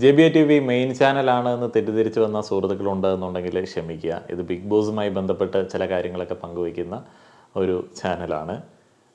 J B A T V main ചാനലാണ് എന്ന് തെറ്റിദ്ധരിച്ച് വന്ന സുഹൃത്തുക്കളുണ്ട് എന്നുണ്ടെങ്കിൽ ക്ഷമിക്കുക. ഇത് ബിഗ് ബോസുമായി ബന്ധപ്പെട്ട് ചില കാര്യങ്ങളൊക്കെ പങ്കുവയ്ക്കുന്ന ഒരു ചാനലാണ്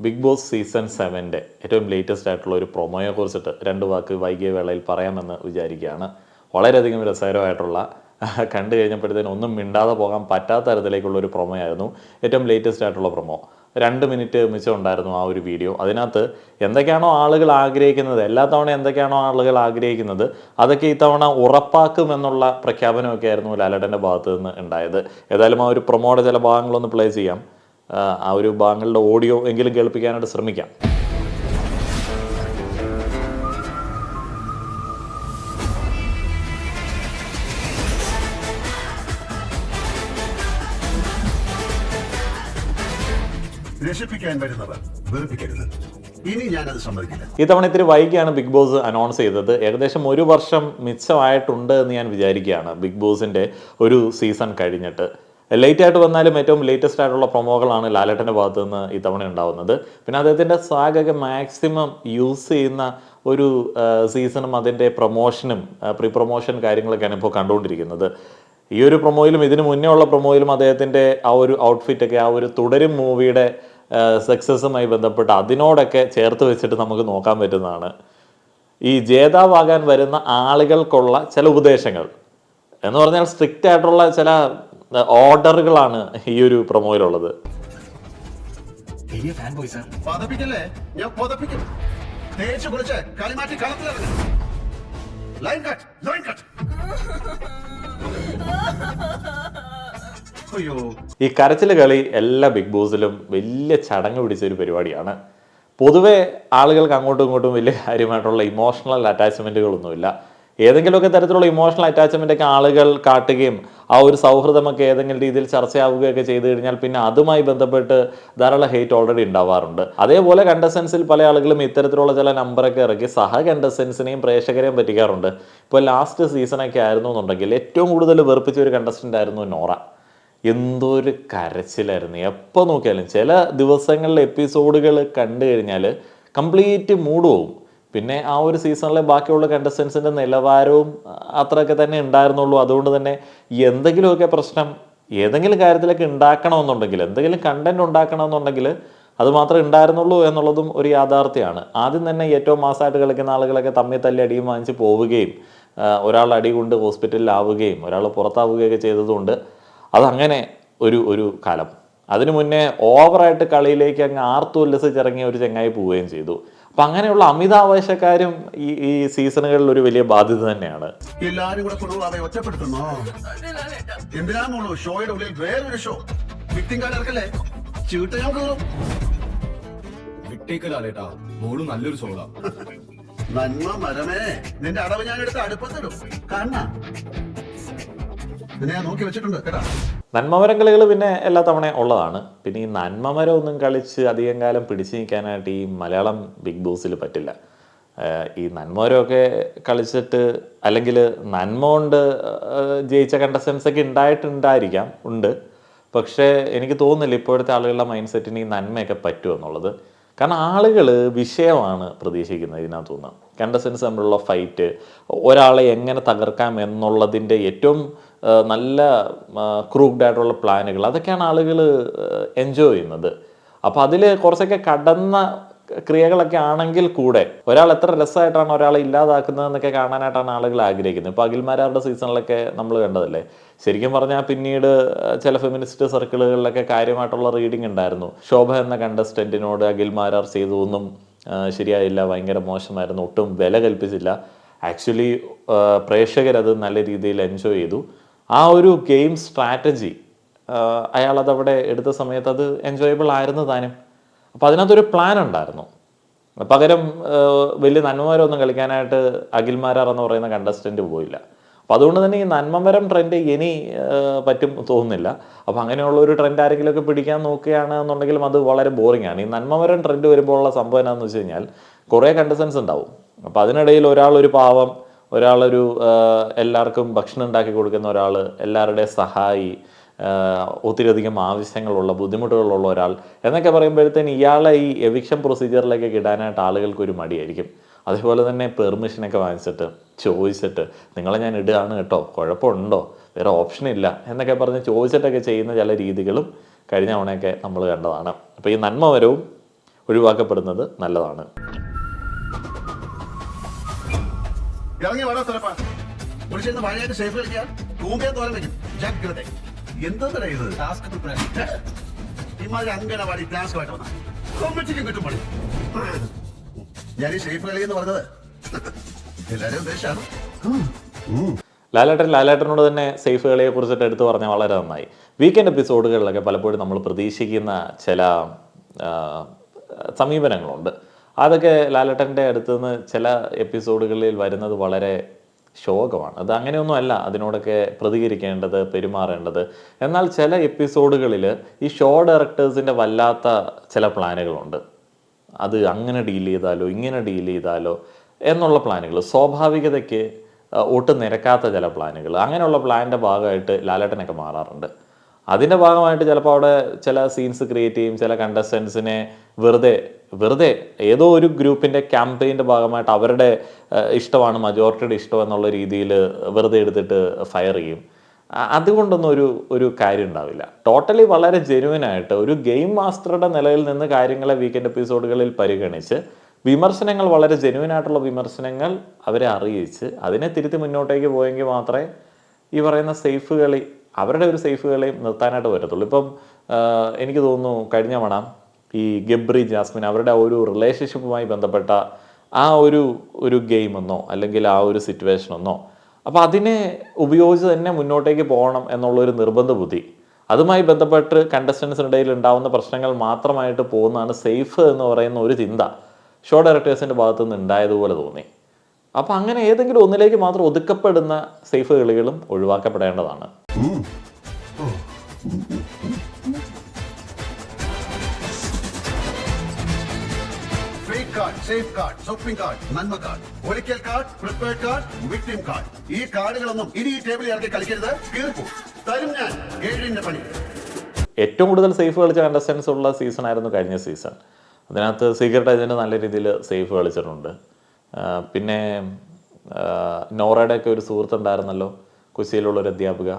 ബിഗ് ബോസ് സീസൺ സെവന്റെ ഏറ്റവും ലേറ്റസ്റ്റ് ആയിട്ടുള്ള ഒരു പ്രൊമോയെ കുറിച്ചിട്ട് രണ്ട് വാക്ക് വൈകിയ വേളയിൽ പറയാമെന്ന് വിചാരിക്കുകയാണ്. വളരെയധികം രസകരമായിട്ടുള്ള കണ്ടു കഴിഞ്ഞപ്പോഴത്തേനും ഒന്നും മിണ്ടാതെ പോകാൻ പറ്റാത്ത തരത്തിലേക്കുള്ള ഒരു പ്രൊമോ ആയിരുന്നു ഏറ്റവും ലേറ്റസ്റ്റ് ആയിട്ടുള്ള പ്രൊമോ രണ്ട് മിനിറ്റ് മിച്ചം ഉണ്ടായിരുന്നു ആ ഒരു വീഡിയോ. അതിനകത്ത് എന്തൊക്കെയാണോ ആളുകൾ ആഗ്രഹിക്കുന്നത് എല്ലാ തവണ എന്തൊക്കെയാണോ ആളുകൾ ആഗ്രഹിക്കുന്നത് അതൊക്കെ ഇത്തവണ ഉറപ്പാക്കുമെന്നുള്ള പ്രഖ്യാപനമൊക്കെ ആയിരുന്നു ലാലേട്ടന്റെ ഭാഗത്ത് നിന്ന് ഉണ്ടായത്. ഏതായാലും ആ ഒരു പ്രൊമോയുടെ ചില ഭാഗങ്ങളൊന്ന് പ്ലേ ചെയ്യാം. ആ ഒരു ഭാഗങ്ങളുടെ ഓഡിയോ എങ്കിലും കേൾപ്പിക്കാനായിട്ട് ശ്രമിക്കാം. രക്ഷിപ്പിക്കാൻ വരുന്നവർ വെറുപ്പിക്കരുത്. ഇനി ഞാനത് സമ്മതിക്കില്ല. ഇത്തവണ ഇത്തിരി വൈകിയാണ് ബിഗ് ബോസ് അനൗൺസ് ചെയ്തത്. ഏകദേശം ഒരു വർഷം മിച്ചമായിട്ടുണ്ട് എന്ന് ഞാൻ വിചാരിക്കുകയാണ് ബിഗ് ബോസിന്റെ ഒരു സീസൺ കഴിഞ്ഞിട്ട്. ലേറ്റ് ആയിട്ട് വന്നാലും ഏറ്റവും ലേറ്റസ്റ്റ് ആയിട്ടുള്ള പ്രൊമോകളാണ് ലാലേട്ടന്റെ ഭാഗത്ത് നിന്ന് ഇത്തവണ ഉണ്ടാവുന്നത്. പിന്നെ അദ്ദേഹത്തിന്റെ സാഗൊക്കെ മാക്സിമം യൂസ് ചെയ്യുന്ന ഒരു സീസണും അതിന്റെ പ്രൊമോഷനും പ്രീ പ്രൊമോഷൻ കാര്യങ്ങളൊക്കെയാണ് ഇപ്പോൾ കണ്ടുകൊണ്ടിരിക്കുന്നത്. ഈ ഒരു പ്രൊമോയിലും ഇതിനു മുന്നേ ഉള്ള പ്രൊമോയിലും അദ്ദേഹത്തിന്റെ ആ ഒരു ഔട്ട്ഫിറ്റൊക്കെ ആ ഒരു തുടരും മൂവിയുടെ സക്സസ്സുമായി ബന്ധപ്പെട്ട് അതിനോടൊക്കെ ചേർത്ത് വെച്ചിട്ട് നമുക്ക് നോക്കാൻ പറ്റുന്നതാണ്. ഈ ജേതാവാകാൻ വരുന്ന ആളുകൾക്കുള്ള ചില ഉപദേശങ്ങൾ. എന്ന് പറഞ്ഞാൽ സ്ട്രിക്റ്റ് ആയിട്ടുള്ള ചില ഓർഡറുകളാണ് ഈ ഒരു പ്രൊമോയിലുള്ളത് ലൈൻ കട്ട് ലൈൻ കട്ട് ഈ കരച്ചിൽ കളി എല്ലാ ബിഗ് ബോസിലും വലിയ ചടങ്ങ് പിടിച്ച ഒരു പരിപാടിയാണ്. പൊതുവെ ആളുകൾക്ക് അങ്ങോട്ടും ഇങ്ങോട്ടും വലിയ കാര്യമായിട്ടുള്ള ഇമോഷണൽ അറ്റാച്ച്മെന്റുകളൊന്നുമില്ല ഏതെങ്കിലുമൊക്കെ തരത്തിലുള്ള ഇമോഷണൽ അറ്റാച്ച്മെന്റ് ഒക്കെ ആളുകൾ കാട്ടുകയും ആ ഒരു സൗഹൃദമൊക്കെ ഏതെങ്കിലും രീതിയിൽ ചർച്ചയാവുകയൊക്കെ ചെയ്തു കഴിഞ്ഞാൽ പിന്നെ അതുമായി ബന്ധപ്പെട്ട് ധാരാളം ഹെയ്റ്റ് ഓൾറെഡി ഉണ്ടാവാറുണ്ട്. അതേപോലെ കണ്ടസ്റ്റൻസിൽ പല ആളുകളും ഇത്തരത്തിലുള്ള ചില നമ്പറൊക്കെ ഇറക്കി സഹ കണ്ടസ്റ്റൻസിനെയും പ്രേക്ഷകരെയും പറ്റിക്കാറുണ്ട്. ഇപ്പോൾ ലാസ്റ്റ് സീസണൊക്കെ ആയിരുന്നു എന്നുണ്ടെങ്കിൽ ഏറ്റവും കൂടുതൽ വെറുപ്പിച്ച ഒരു കണ്ടസ്റ്റന്റ് ആയിരുന്നു നോറ. എന്തോ ഒരു കരച്ചിലായിരുന്നു. എപ്പോൾ നോക്കിയാലും ചില ദിവസങ്ങളിലെ എപ്പിസോഡുകൾ കണ്ടു കഴിഞ്ഞാൽ കംപ്ലീറ്റ് മൂഡ് പോവും. പിന്നെ ആ ഒരു സീസണിലെ ബാക്കിയുള്ള കണ്ടസ്റ്റൻസിന്റെ നിലവാരവും അത്രയൊക്കെ തന്നെ ഉണ്ടായിരുന്നുള്ളൂ. അതുകൊണ്ട് തന്നെ എന്തെങ്കിലുമൊക്കെ പ്രശ്നം ഏതെങ്കിലും കാര്യത്തിലൊക്കെ ഉണ്ടാക്കണമെന്നുണ്ടെങ്കിൽ എന്തെങ്കിലും കണ്ടന്റ് ഉണ്ടാക്കണമെന്നുണ്ടെങ്കിൽ അത് മാത്രമേ ഉണ്ടായിരുന്നുള്ളൂ എന്നുള്ളതും ഒരു യാഥാർത്ഥ്യമാണ്. ആദ്യം തന്നെ ഏറ്റവും മാസമായിട്ട് കളിക്കുന്ന ആളുകളൊക്കെ തമ്മിൽ തല്ലി അടിയും വാങ്ങിച്ച് പോവുകയും ഒരാൾ അടി കൊണ്ട് ഹോസ്പിറ്റലിലാവുകയും ഒരാൾ പുറത്താവുകയൊക്കെ ചെയ്തതുകൊണ്ട് അതങ്ങനെ ഒരു ഒരു കാലം. അതിനു മുന്നേ ഓവറായിട്ട് കളിയിലേക്ക് അങ്ങ് ആർത്തുല്ലസിച്ചിറങ്ങിയ ഒരു ചങ്ങായി പോവുകയും ചെയ്തു. അപ്പൊ അങ്ങനെയുള്ള അമിതാവേശക്കാരും ഈ ഈ സീസണുകളിൽ ഒരു വലിയ ബാധ്യത തന്നെയാണ്. എല്ലാരും കൂടെ ഒറ്റപ്പെടുത്തുന്നോ? ഷോയുടെ ഉള്ളിൽ വേറൊരു ഷോ. വിക്ടിം കയറും. വിട്ടേക്കലാലേട്ടാ മോൾ നല്ലൊരു നന്മ മരമേ നിന്റെ അടവ് ഞാൻ എടുത്ത് അടുപ്പത്തിടും. കാണ നിന്നെ നോക്കി വെച്ചിട്ടുണ്ട് കേട്ടോ. നന്മമരം കളികൾ പിന്നെ എല്ലാ തവണ ഉള്ളതാണ്. പിന്നെ ഈ നന്മമരം ഒന്നും കളിച്ച് അധികം കാലം പിടിച്ചു നിൽക്കാനായിട്ട് ഈ മലയാളം ബിഗ് ബോസിൽ പറ്റില്ല. ഈ നന്മമരമൊക്കെ കളിച്ചിട്ട് അല്ലെങ്കിൽ നന്മ കൊണ്ട് ജയിച്ച കണ്ടസ്റ്റൻസ് ഒക്കെ ഉണ്ടായിട്ടുണ്ടായിരിക്കാം ഉണ്ട്. പക്ഷേ എനിക്ക് തോന്നുന്നില്ല ഇപ്പോഴത്തെ ആളുകളുടെ മൈൻഡ് സെറ്റിന് ഈ നന്മയൊക്കെ പറ്റുമെന്നുള്ളത് കാരണം ആളുകൾ വിഷയമാണ് പ്രതീക്ഷിക്കുന്നത് ഇതിനകത്തുനിന്ന് കണ്ടസൻസ് തമ്മിലുള്ള ഫൈറ്റ് ഒരാളെ എങ്ങനെ തകർക്കാം എന്നുള്ളതിന്റെ ഏറ്റവും നല്ല ക്രൂക്ഡ് ആയിട്ടുള്ള പ്ലാനുകൾ അതൊക്കെയാണ് ആളുകൾ എൻജോയ് ചെയ്യുന്നത്. അപ്പോൾ അതിൽ കുറച്ചൊക്കെ കടന്ന ക്രിയകളൊക്കെ ആണെങ്കിൽ കൂടെ ഒരാൾ എത്ര രസമായിട്ടാണ് ഒരാളെ ഇല്ലാതാക്കുന്നതെന്നൊക്കെ കാണാനായിട്ടാണ് ആളുകൾ ആഗ്രഹിക്കുന്നത്. ഇപ്പോൾ അഖിൽമാരാരുടെ സീസണിലൊക്കെ നമ്മൾ കണ്ടതല്ലേ? ശരിക്കും പറഞ്ഞാൽ പിന്നീട് ചില ഫെമിനിസ്റ്റ് സർക്കിളുകളിലൊക്കെ കാര്യമായിട്ടുള്ള റീഡിംഗ് ഉണ്ടായിരുന്നു. ശോഭ എന്ന കണ്ടസ്റ്റന്റിനോട് അഖിൽമാരാർ ചെയ്തു ഒന്നും ശരിയായില്ല ഭയങ്കര മോശമായിരുന്നു ഒട്ടും വില കൽപ്പിച്ചില്ല. ആക്ച്വലി പ്രേക്ഷകരത് നല്ല രീതിയിൽ എൻജോയ് ചെയ്തു. ആ ഒരു ഗെയിം സ്ട്രാറ്റജി അയാൾ അതവിടെ എടുത്ത സമയത്ത് അത് എൻജോയബിൾ ആയിരുന്നു താനും. അപ്പോൾ അതിനകത്തൊരു പ്ലാൻ ഉണ്ടായിരുന്നു. പകരം വലിയ നന്മമരമൊന്നും കളിക്കാനായിട്ട് അഖിൽമാരാർ എന്ന് പറയുന്ന കണ്ടസ്റ്റന്റ് പോയില്ല. അപ്പോൾ അതുകൊണ്ട് തന്നെ ഈ നന്മമരം ട്രെൻഡ് ഇനി പറ്റും തോന്നുന്നില്ല. അപ്പോൾ അങ്ങനെയുള്ള ഒരു ട്രെൻഡ് ആരെങ്കിലുമൊക്കെ പിടിക്കാൻ നോക്കുകയാണ് എന്നുണ്ടെങ്കിലും അത് വളരെ ബോറിംഗ് ആണ്. ഈ നന്മമരം ട്രെൻഡ് വരുമ്പോഴുള്ള സംഭവം എന്താണെന്ന് വെച്ച് കഴിഞ്ഞാൽ കുറേ കണ്ടസ്റ്റൻസ് ഉണ്ടാവും. അപ്പോൾ അതിനിടയിൽ ഒരാൾ ഒരു പാവം ഒരാളൊരു എല്ലാവർക്കും ഭക്ഷണം ഉണ്ടാക്കി കൊടുക്കുന്ന ഒരാൾ എല്ലാവരുടെയും സഹായി ഒത്തിരിയധികം ആവശ്യങ്ങളുള്ള ബുദ്ധിമുട്ടുകളുള്ള ഒരാൾ എന്നൊക്കെ പറയുമ്പോഴത്തേന് ഇയാളെ ഈ എവിക്ഷൻ പ്രൊസീജിയറിലേക്ക് ഇടാനായിട്ട് ആളുകൾക്ക് ഒരു മടിയായിരിക്കും. അതേപോലെ തന്നെ പെർമിഷനൊക്കെ വാങ്ങിച്ചിട്ട് ചോദിച്ചിട്ട് നിങ്ങളെ ഞാൻ ഇടുകയാണ് കേട്ടോ കുഴപ്പമുണ്ടോ? വേറെ ഓപ്ഷൻ ഇല്ല എന്നൊക്കെ പറഞ്ഞ് ചോദിച്ചിട്ടൊക്കെ ചെയ്യുന്ന ചില രീതികളും കഴിഞ്ഞ തവണയൊക്കെ നമ്മൾ കണ്ടതാണ്. അപ്പോൾ ഈ നന്മവരവും ഒഴിവാക്കപ്പെടുന്നത് നല്ലതാണ്. ഇറങ്ങി വേണം സേഫ് കളിക്കുക. തൂമ്പയെ തോരൻ വെക്കും. ജാഗ്രത. എന്തെന്നടാ ഇത്? ഇമാതിരി അങ്കനവാടി ടാസ്ക് ആയിട്ട് വന്ന. കൊമ്മിച്ചിക്കും കിട്ടും പണി. ഞാൻ ഈ സേഫ് കളി എന്ന് പറഞ്ഞത് എല്ലാരും ഉദ്ദേശമാണ് ലാലേട്ടൻ ലാലേട്ടനോട് തന്നെ സേഫ് കളിയെ കുറിച്ചിട്ട് എടുത്തു പറഞ്ഞാൽ വളരെ നന്നായി. വീക്കെൻഡ് എപ്പിസോഡുകളിലൊക്കെ പലപ്പോഴും നമ്മൾ പ്രതീക്ഷിക്കുന്ന ചില സമീപനങ്ങളുണ്ട്. അതൊക്കെ ലാലേട്ടന്റെ അടുത്ത് നിന്ന് ചില എപ്പിസോഡുകളിൽ വരുന്നത് വളരെ ശോകമാണ്. അത് അങ്ങനെയൊന്നും അല്ല അതിനോടൊക്കെ പ്രതികരിക്കേണ്ടത് പെരുമാറേണ്ടത്. എന്നാൽ ചില എപ്പിസോഡുകളിൽ ഈ ഷോ ഡയറക്ടേഴ്സിന്റെ വല്ലാത്ത ചില പ്ലാനുകളുണ്ട്. അത് അങ്ങനെ ഡീൽ ചെയ്താലോ ഇങ്ങനെ ഡീൽ ചെയ്താലോ എന്നുള്ള പ്ലാനുകൾ സ്വാഭാവികതയ്ക്ക് ഒട്ടും നിരക്കാത്ത ചില പ്ലാനുകൾ അങ്ങനെയുള്ള പ്ലാനിന്റെ ഭാഗമായിട്ട് ലാലേട്ടനൊക്കെ മാറാറുണ്ട്. അതിന്റെ ഭാഗമായിട്ട് ചിലപ്പോൾ അവിടെ ചില സീൻസ് ക്രിയേറ്റ് ചെയ്യും ചില കണ്ടസ്റ്റൻസിനെ വെറുതെ വെറുതെ ഏതോ ഒരു ഗ്രൂപ്പിന്റെ ക്യാമ്പയിന്റെ ഭാഗമായിട്ട് അവരുടെ ഇഷ്ടമാണ് മജോറിറ്റിയുടെ ഇഷ്ടം എന്നുള്ള രീതിയിൽ വെറുതെ എടുത്തിട്ട് ഫയർ ചെയ്യും. അതുകൊണ്ടൊന്നും ഒരു ഒരു കാര്യം ഉണ്ടാവില്ല. ടോട്ടലി വളരെ ജെനുവൻ ആയിട്ട് ഒരു ഗെയിം മാസ്റ്ററുടെ നിലയിൽ നിന്ന് കാര്യങ്ങളെ വീക്കെൻഡ് എപ്പിസോഡുകളിൽ പരിഗണിച്ച് വിമർശനങ്ങൾ വളരെ ജെനുവൻ ആയിട്ടുള്ള വിമർശനങ്ങൾ അവരെ അറിയിച്ച് അതിനെ തിരുത്തി മുന്നോട്ടേക്ക് പോയെങ്കിൽ മാത്രമേ ഈ പറയുന്ന സേഫ് കളി അവരുടെ ഒരു സേഫ് കളിയും നിർത്താനായിട്ട് പറ്റത്തുള്ളൂ. ഇപ്പം എനിക്ക് തോന്നുന്നു കഴിഞ്ഞ മണ ഈ ഗബ്രി ജാസ്മിൻ അവരുടെ ഒരു റിലേഷൻഷിപ്പുമായി ബന്ധപ്പെട്ട ആ ഒരു ഒരു ഗെയിമെന്നോ അല്ലെങ്കിൽ ആ ഒരു സിറ്റുവേഷനെന്നോ അപ്പോൾ അതിനെ ഉപയോഗിച്ച് തന്നെ മുന്നോട്ടേക്ക് പോകണം എന്നുള്ളൊരു നിർബന്ധ ബുദ്ധി. അതുമായി ബന്ധപ്പെട്ട് കണ്ടസ്റ്റൻസിനിടയിൽ ഉണ്ടാവുന്ന പ്രശ്നങ്ങൾ മാത്രമായിട്ട് പോകുന്നതാണ് സേഫ് എന്ന് പറയുന്ന ഒരു ചിന്ത ഷോ ഡയറക്ടേഴ്സിന്റെ ഭാഗത്തു നിന്ന് ഉണ്ടായതുപോലെ തോന്നി. അപ്പോൾ അങ്ങനെ ഏതെങ്കിലും ഒന്നിലേക്ക് മാത്രം ഒതുക്കപ്പെടുന്ന സേഫ് കളികളും ഒഴിവാക്കപ്പെടേണ്ടതാണ്. Card safe card shopping card card ഒരിക്കൽ കാർഡ് കാർഡ് വിക്ടിം കാർഡ് ഈ കാർഡുകളൊന്നും ഇനി ഈ ടേബിളിൽ തരും ഞാൻ ഏറ്റവും കൂടുതൽ സേഫ് കളിച്ച കണ്ടസ്റ്റൻസ് ഉള്ള സീസൺ ആയിരുന്നു കഴിഞ്ഞ സീസൺ അതിനകത്ത് സീക്രട്ട് ഏജന്റ് നല്ല രീതിയിൽ സേഫ് കളിച്ചിട്ടുണ്ട്. പിന്നെ നോറയുടെ ഒക്കെ ഒരു സുഹൃത്തുണ്ടായിരുന്നല്ലോ കുശിയിലുള്ള ഒരു അധ്യാപിക.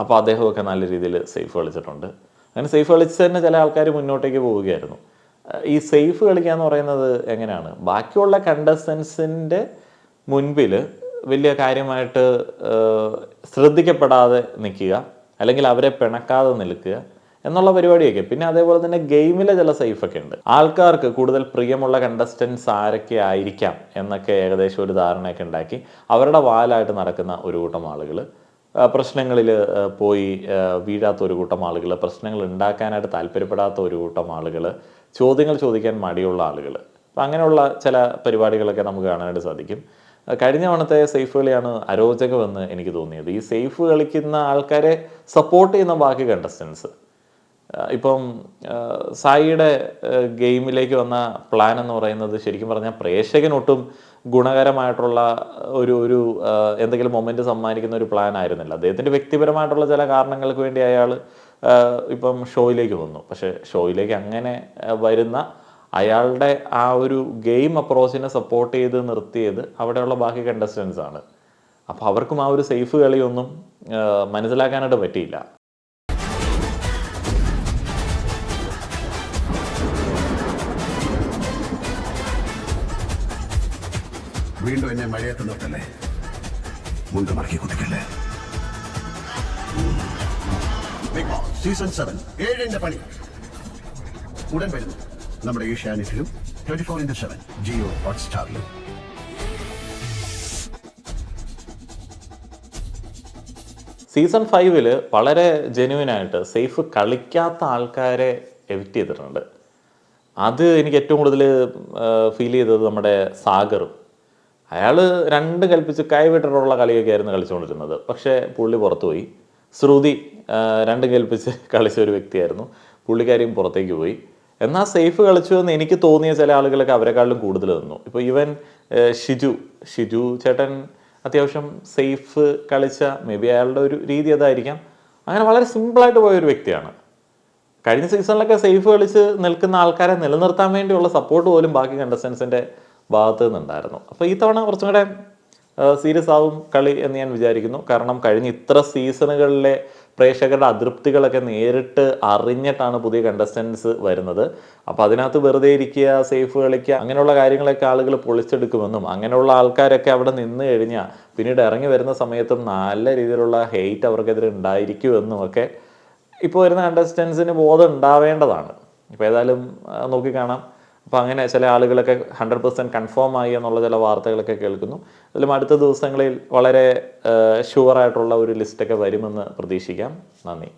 അപ്പോൾ അദ്ദേഹമൊക്കെ നല്ല രീതിയിൽ സേഫ് കളിച്ചിട്ടുണ്ട്. അങ്ങനെ സേഫ് കളിച്ച് തന്നെ ചില ആൾക്കാർ മുന്നോട്ടേക്ക് പോവുകയായിരുന്നു. ഈ സേഫ് കളിക്കുക എന്ന് പറയുന്നത് എങ്ങനെയാണ്? ബാക്കിയുള്ള കണ്ടസ്റ്റൻസിന്റെ മുൻപിൽ വലിയ കാര്യമായിട്ട് ശ്രദ്ധിക്കപ്പെടാതെ നിൽക്കുക അല്ലെങ്കിൽ അവരെ പിണക്കാതെ നിൽക്കുക എന്നുള്ള പരിപാടിയൊക്കെ. പിന്നെ അതേപോലെ തന്നെ ഗെയിമിലെ ചില സേഫൊക്കെ ഉണ്ട്. ആൾക്കാർക്ക് കൂടുതൽ പ്രിയമുള്ള കണ്ടസ്റ്റൻസ് ആരൊക്കെ ആയിരിക്കാം എന്നൊക്കെ ഏകദേശം ഒരു ധാരണയൊക്കെ ഉണ്ടാക്കി അവരുടെ വാലായിട്ട് നടക്കുന്ന ഒരു കൂട്ടം ആളുകൾ പ്രശ്നങ്ങളിൽ പോയി വീഴാത്ത ഒരു കൂട്ടം ആളുകൾ പ്രശ്നങ്ങൾ ഉണ്ടാക്കാനായിട്ട് താല്പര്യപ്പെടാത്ത ഒരു കൂട്ടം ആളുകൾ ചോദ്യങ്ങൾ ചോദിക്കാൻ മടിയുള്ള ആളുകൾ അപ്പം അങ്ങനെയുള്ള ചില പരിപാടികളൊക്കെ നമുക്ക് കാണാനായിട്ട് സാധിക്കും. കഴിഞ്ഞ തവണത്തെ സേഫ് കളിയാണ് അരോചകമെന്ന് എനിക്ക് തോന്നിയത്. ഈ സേഫ് കളിക്കുന്ന ആൾക്കാരെ സപ്പോർട്ട് ചെയ്യുന്ന ബാക്കി കണ്ടസ്റ്റൻസ് ഇപ്പം സായിയുടെ ഗെയിമിലേക്ക് വന്ന പ്ലാൻ എന്ന് പറയുന്നത് ശരിക്കും പറഞ്ഞാൽ പ്രേക്ഷകനൊട്ടും ഗുണകരമായിട്ടുള്ള ഒരു ഒരു എന്തെങ്കിലും മൊമെന്റ് സമ്മാനിക്കുന്ന ഒരു പ്ലാൻ ആയിരുന്നില്ല. അദ്ദേഹത്തിന്റെ വ്യക്തിപരമായിട്ടുള്ള ചില കാരണങ്ങൾക്ക് വേണ്ടി അയാൾ ഇപ്പം ഷോയിലേക്ക് വന്നു. പക്ഷേ ഷോയിലേക്ക് അങ്ങനെ വരുന്ന അയാളുടെ ആ ഒരു ഗെയിം അപ്രോച്ചിനെ സപ്പോർട്ട് ചെയ്ത് നിർത്തിയത് അവിടെയുള്ള ബാക്കി കണ്ടസ്റ്റൻസ് ആണ്. അപ്പോൾ അവർക്കും ആ ഒരു സേഫ് കളിയൊന്നും മനസ്സിലാക്കാനായിട്ട് പറ്റിയില്ല. വീണ്ടും എന്നെ മഴയത്ത് നിർത്തല്ലേ മുണ്ട് മറക്കി ബോസ് സീസൺ സെവൻ ഏഴിന്റെ പണി. ഉടൻ വരുന്നു. നമ്മുടെ ഏഷ്യാനെറ്റിലും twenty four into seven Jio ഹോട്ട്സ്റ്റാറിലും season ഫൈവിൽ വളരെ ജെന്യുവൻ ആയിട്ട് സേഫ് കളിക്കാത്ത ആൾക്കാരെ എവിക്റ്റ് ചെയ്തിട്ടുണ്ട്. അത് എനിക്ക് ഏറ്റവും കൂടുതൽ ഫീൽ ചെയ്തത് നമ്മുടെ സാഗറും. അയാൾ രണ്ട് കൽപ്പിച്ച് കൈവിട്ടിട്ടുള്ള കളിയൊക്കെ ആയിരുന്നു കളിച്ചുകൊണ്ടിരുന്നത്. പക്ഷേ പുള്ളി പുറത്തുപോയി. ശ്രുതി രണ്ട് കൽപ്പിച്ച് കളിച്ച ഒരു വ്യക്തിയായിരുന്നു. പുള്ളിക്കാരിയും പുറത്തേക്ക് പോയി. എന്നാൽ സേഫ് കളിച്ചു എന്ന് എനിക്ക് തോന്നിയ ചില ആളുകളൊക്കെ അവരെക്കാളും കൂടുതൽ നിന്നു. ഇപ്പോൾ ഇവൻ ഷിജു. ഷിജു ചേട്ടൻ അത്യാവശ്യം സേഫ് കളിച്ച മേ ബി അയാളുടെ ഒരു രീതി അതായിരിക്കാം. അങ്ങനെ വളരെ സിമ്പിളായിട്ട് പോയ ഒരു വ്യക്തിയാണ്. കഴിഞ്ഞ സീസണിലൊക്കെ സേഫ് കളിച്ച് നിൽക്കുന്ന ആൾക്കാരെ നിലനിർത്താൻ വേണ്ടിയുള്ള സപ്പോർട്ട് പോലും ബാക്കി കണ്ടസ്റ്റൻസിന്റെ ഭാഗത്തു നിന്നുണ്ടായിരുന്നു. അപ്പോൾ ഈ തവണ കുറച്ചും കൂടെ സീരിയസ് ആവും കളി എന്ന് ഞാൻ വിചാരിക്കുന്നു. കാരണം കഴിഞ്ഞ ഇത്ര സീസണുകളിലെ പ്രേക്ഷകരുടെ അതൃപ്തികളൊക്കെ നേരിട്ട് അറിഞ്ഞിട്ടാണ് പുതിയ കണ്ടസ്റ്റൻസ് വരുന്നത്. അപ്പോൾ അതിനകത്ത് വെറുതെ ഇരിക്കുക സേഫ് കളിക്കുക അങ്ങനെയുള്ള കാര്യങ്ങളൊക്കെ ആളുകൾ പൊളിച്ചെടുക്കുമെന്നും അങ്ങനെയുള്ള ആൾക്കാരൊക്കെ അവിടെ നിന്ന് കഴിഞ്ഞാൽ പിന്നീട് ഇറങ്ങി വരുന്ന സമയത്തും നല്ല രീതിയിലുള്ള ഹെയ്റ്റ് അവർക്കെതിരെ ഉണ്ടായിരിക്കുമെന്നും ഒക്കെ ഇപ്പോൾ വരുന്ന കണ്ടസ്റ്റൻസിന് ബോധം ഉണ്ടാവേണ്ടതാണ്. ഇപ്പോൾ ഏതായാലും നോക്കി നോക്കിക്കാണാം. അപ്പോൾ അങ്ങനെ ചില ആളുകളൊക്കെ ഹൺഡ്രഡ് പെർസെന്റ് കൺഫേം ആയി എന്നുള്ള ചില വാർത്തകളൊക്കെ കേൾക്കുന്നു. അതിലും അടുത്ത ദിവസങ്ങളിൽ വളരെ ഷുവറായിട്ടുള്ള ഒരു ലിസ്റ്റൊക്കെ വരുമെന്ന് പ്രതീക്ഷിക്കാം. നന്ദി.